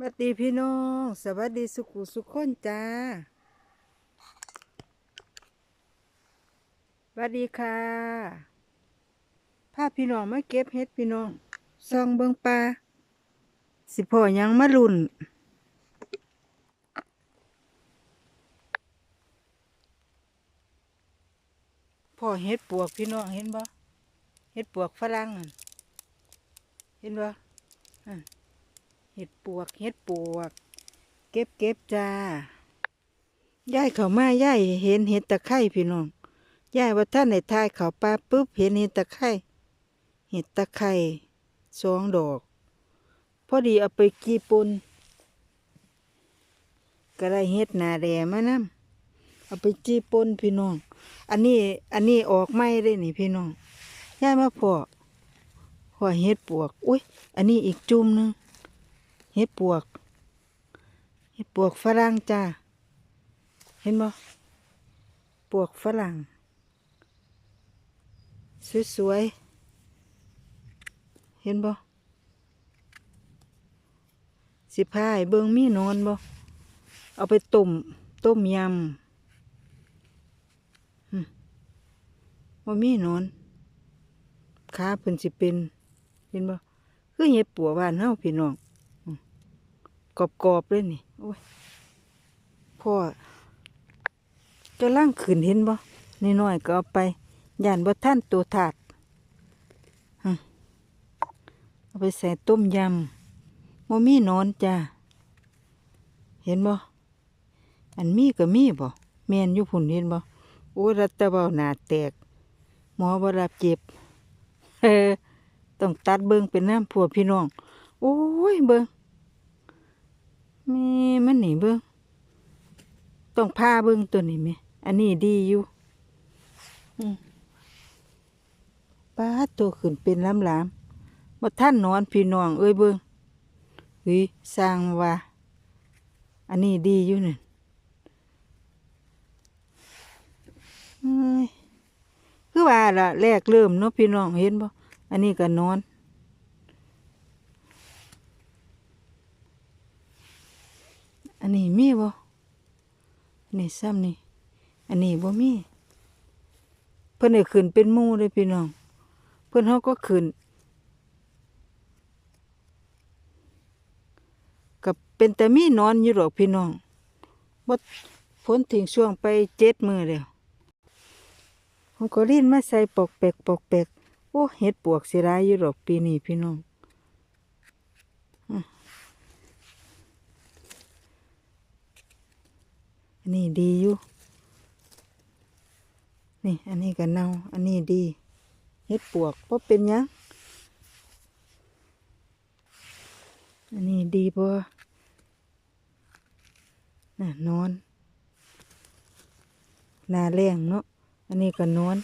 สวัสดีพี่น้อง สวัสดีสุขุสุขคนจ้าสวัสดีค่ะพาพี่น้องมาเก็บเห็ดพี่น้องซองเบิงปลาสิพ่อยังมาลุ่นพ่อเห็ดปวกพี่น้องเห็นบ่เห็ดปวกฝรั่งเห็นบ่อะ เห็ดปวกเห็ดปวก เก็บเก็บจ้ายายเขามาย่ายเห็นเห็ดตะไคร่พี่น้องยายว่าท่านในทายเขาปลาปุ๊บเห็นเห็ดตะไคร่เห็ดตะไคร่สองดอก พอดีเอาไปกีปุนก็ได้เห็ดหนาแดมานำเอาไปจีปนพี่น้อง อันนี้อันนี้ออกไม่ได้นี่พี่น้องย่ายมาพอพอเห็ดปวก อุ้ยอันนี้อีกจุ่มหนึง ห็ดปวก เห็ดปวกฝรั่งจ้า เห็นบ่ปวกฝรั่ง สวยๆ เห็นบ่สิพายเบิงมีนอนบ่ เอาไปต้ม ต้มยำว่ามีนอนขาเพิ่นสิเป็น เห็นบ่ คือเห็ดปัวบ้านเฮาพี่น้อง กรอบๆเลยนี่โอ้ยพ่อจะล่างขืนเห็นบ่น้อยๆก็เอาไปย่านบ่ท่านตัวถาดฮะเอาไปใส่ต้มยำบ่มีหนอนจ้าเห็นบ่อันมีก็มีบ่แมนอยู่พุ่นเห็นบ่โอ้ยรัตะเบาหนาแตก หมอบ่รับเจ็บเออต้องตัดเบิงเป็นน้ำผัวพี่น้อง โอ้ยเบิง ม่มันนี่เบิ่งต้องพาเบิ่งตัวนี้แม่อันนี้ดีอยู่อืมป้าดตัวขึ้นเป็นลำลามบ่ท่านนอนพี่น้องเอ้ยเบิ่งเฮ้ยสร้างว่า อันนี้ดีอยู่นี่นเอ้ยคือว่าละแรกเริ่มเนาะพี่น้องเห็นบ่อันนี้ก็นอน นนี้มีบ่อันนี้ซ้ำนี่ อันนี้บ่มี เพิ่นได้ขึ้นเป็นหมู่เลยพี่น้อง เพิ่นเฮาก็ขึ้นกับเป็นแต่มีนอนอยู่หรอกพี่น้องบ่พ้นถึงช่วงไปเจ็ดมือแล้วผมก็ลิ้นมาใส่ปอกแปกปอกแปกโอ้เห็ดปวกเสียดายอยู่หรอกปีนี้พี่น้องอะอั นนี้ดีอยู่ นี่ อันนี้ก็เน่า อันนี้ดีเห็ดปวกเพราะเป็นยังอันนี้ดีบ่น่ะนอนนาแรงเนาะ อันนี้ก็นอน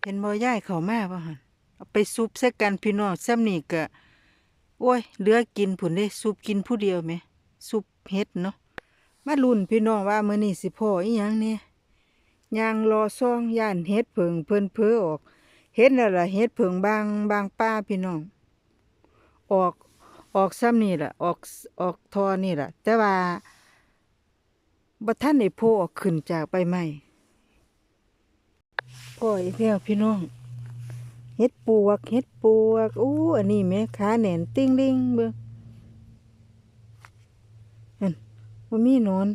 เห็นบ่ย่ายเขามาบ่หันเอาไปซุปใส่กันพี่น้องซ้ำนี่ก็โอ้ยเหลือกินผุนเด้ซุปกินผู้เดียวไหมซุปเฮ็ดเนาะ มาลุ้นพี่น้องว่ามื้อนี้สิพ่ออีหยังเนี่ยยางรอซองย่านเฮ็ดเผิงเพิ่นเพ้อออกเฮ็ดแล้วล่ะเฮ็ดเผิงบางบางป้าพี่น้อง ออกออกซ้ำนี่ล่ะออกออกทอนี่ล่ะ แต่ว่าบ่ทันได้พ่ออกขึ้นจากใบไม้ก็อีกแล้วพี่น้องเฮ็ดปวกเฮ็ดปวกอู้อันนี้แม่ขาแหนนติ้งลิงเบิ่งนั่น บ่ามีนอน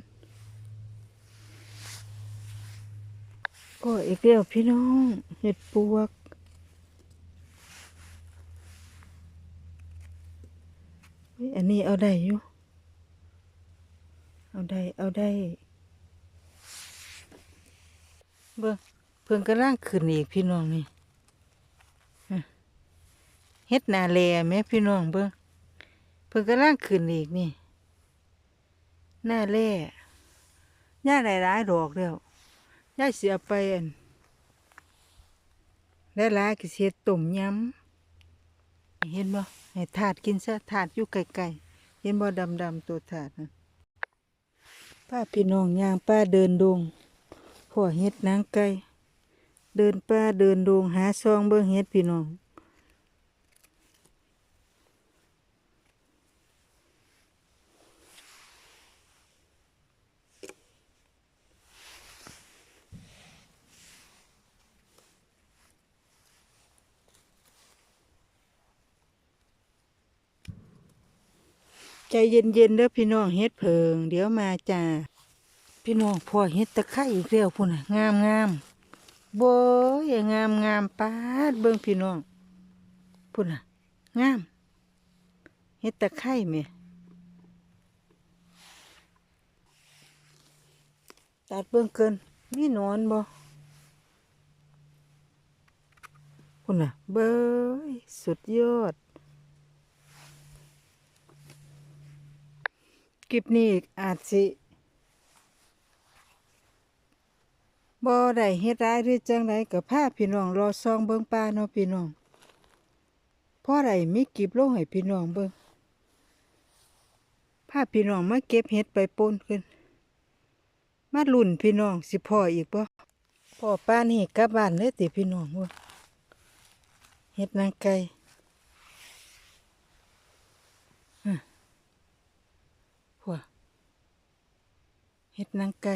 ก็อีกแล้วพี่น้องเฮ็ดปวก อันนี้เอาได้อยู่ เอาได้ เอาได้ เบิ่งเพิ่งกำลังขึ้นอีกพี่น้องนี่เฮ็ดนาแลแม่พี่น้องเบิ่งเพิ่งกำลังขึ้นอีกนี่ หน้าแล่ย่าหลายๆดอกแล้วย่าเสียไปอันหลายก็สิเฮ็ดต้มย้ำเห็นบ่ให้ถาดกินซะถาดอยู่ไกลๆเห็นบ่ดำๆตัวถาดนะป้าพี่น้องย่างป้าเดินดงพ่อเฮ็ดนางไก่เดินป่าเดินดงหาซองเบิ่งเฮ็ดพี่น้อง ใจเย็นๆเด้อพี่น้องเฮ็ดเพิง เดี๋ยวมาจ้า พี่น้องพอเฮ็ดตะไคร้อีกแล้วพุ่นน่ะงามงามโบยงามงามปาดเบิ่งพี่น้องพุ่นน่ะ งามเฮ็ดตะไคร้แม่ตัดเบิ่งเกินมีหนอนบ่พุ่นน่ะ เบ้ยสุดยอด คลิปนี้อาจสิบ่ได้เฮ็ดร้ายหรือจังไดก็พาพี่น้องรอซองเบิ่งป่าเนาะพี่น้องพอได้มีคลิปลงให้พี่น้องเบิ่งพาพี่น้องมาเก็บเห็ดไปปนขึ้น มาลุ่นพี่น้องสิพ่ออีกบ่พ่อป้านี่กลับบ้านเลยติพี่น้องเว้ยเฮ็ดนางไก่ หัว เห็ดนางไก่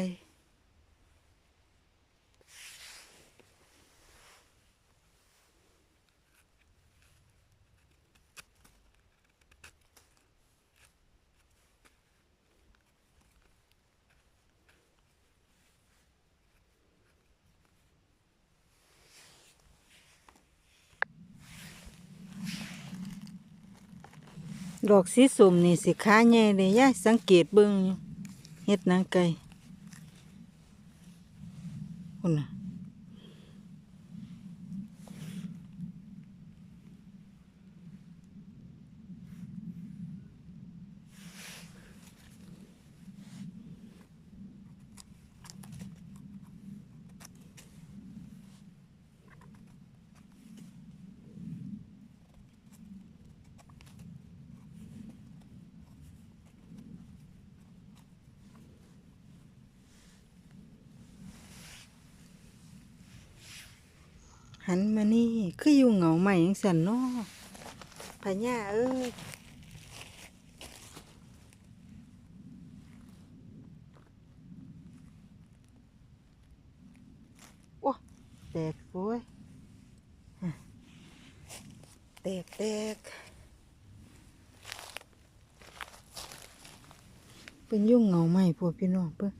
ดอกสีส้มนี่สิขาใหญ่เลยยายสังเกตเบิ่งอยู่ เฮ็ดนางไก่คุณนะ หันมานี่ คืออยู่เหงาใหม่ยังสันเนาะพญาเอ้ยโอ้แตกโว้ยแตกแตกเป็นยุ่งเหงาใหม่พวกพี่น้องเพิ่อ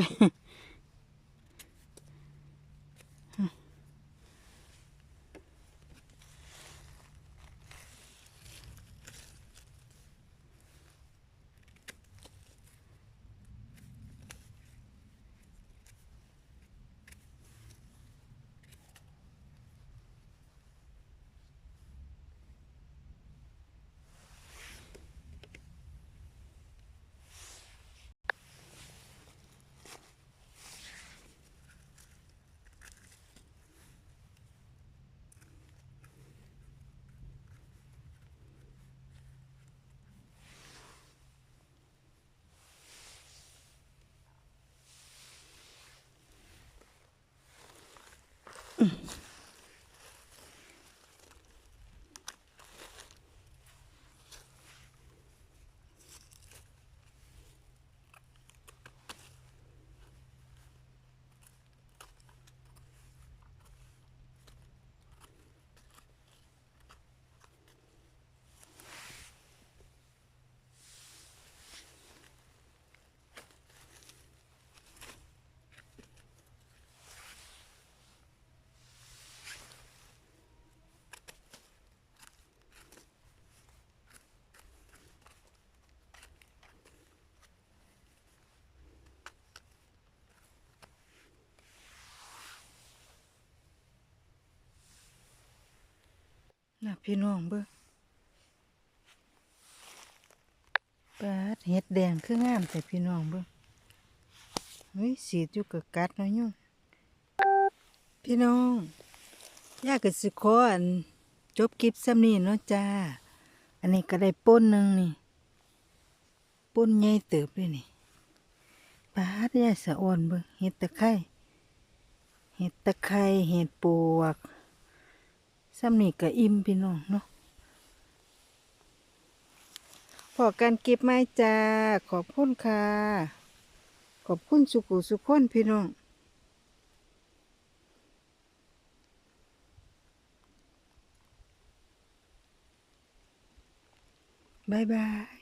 ย น่ะพี่น้องเบิ่งปาดเห็ดแดงคืองามแต่พี่น้องเบิ่งเฮ้ยสีดอยู่กับกัดนาะยุ่งพี่น้องยากกิสิขออันจบคลิปซ้ำนี้เนาะจ้า อันนี้ก็ได้ป้นหนึ่งนี่ป้นใหญ่เติบเลยนี่ปาดยาสะอ่อนเบิ่งเห็ดตะไคร้เห็ดตะไคร้เห็ดปวก ซ้ำนี่ก็อิ่มพี่น้องเนาะพอการเก็บไม้จ้า ขอบคุณค่ะ ขอบคุณสุกุสุขคนพี่น้องบายบาย